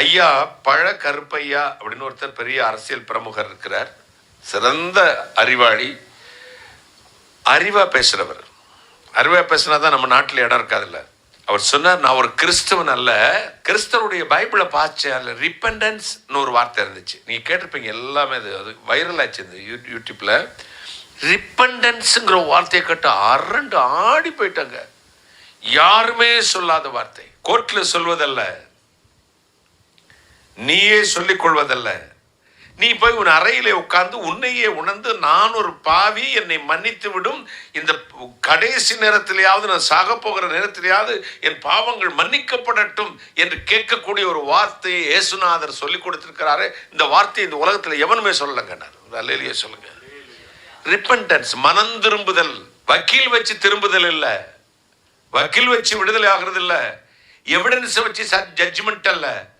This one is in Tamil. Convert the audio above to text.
ஐயா பழ கருப்பையா அப்படின்னு ஒருத்தர் பெரிய அரசியல் பிரமுகர் இருக்கிறார். சிறந்த அறிவாளி அறிவா பேசுறவர். அறிவா பேசினா தான் நம்ம நாட்டில் இடம் இருக்காதுல்ல. அவர் சொன்னார் நான் ஒரு கிறிஸ்தவன் அல்ல. கிறிஸ்தவருடைய பைபிளை பார்த்தேன் அதில் ரிப்பண்டன்ஸ்னு ஒரு வார்த்தை இருந்துச்சு. நீங்கள் கேட்டிருப்பீங்க எல்லாமே அது அது வைரல் ஆச்சு இந்த யூ யூடியூப்பில் ரிப்பண்டன்ஸுங்கிற வார்த்தையை கேட்டு அரண்டு ஆடி போயிட்டாங்க. யாருமே சொல்லாத வார்த்தை. கோர்ட்டில் சொல்வதல்ல. நீயே சொல்லிக் கொள்வதல்ல. நீ போய் உன் அறையிலே உட்கார்ந்து உன்னையே உணர்ந்து நான் ஒரு பாவி என்னை மன்னித்து விடும். இந்த கடைசி நேரத்திலேயாவது நான் சாக போகிற நேரத்திலேயாவது என் பாவங்கள் மன்னிக்கப்படட்டும் என்று கேட்கக்கூடிய ஒரு வார்த்தையை இயேசுநாதர் சொல்லி கொடுத்திருக்கிறாரு. இந்த வார்த்தையை இந்த உலகத்தில் எவனுமே சொல்லலைங்க நான் அல்லையே சொல்லுங்க. ரிப்பன்டன்ஸ் மனம் திரும்புதல். வக்கீல் வச்சு திரும்புதல் இல்லை. வக்கீல் வச்சு விடுதலை ஆகிறது இல்லை. எவிடன்ஸை வச்சு ஜட்ஜ்மெண்ட் அல்ல.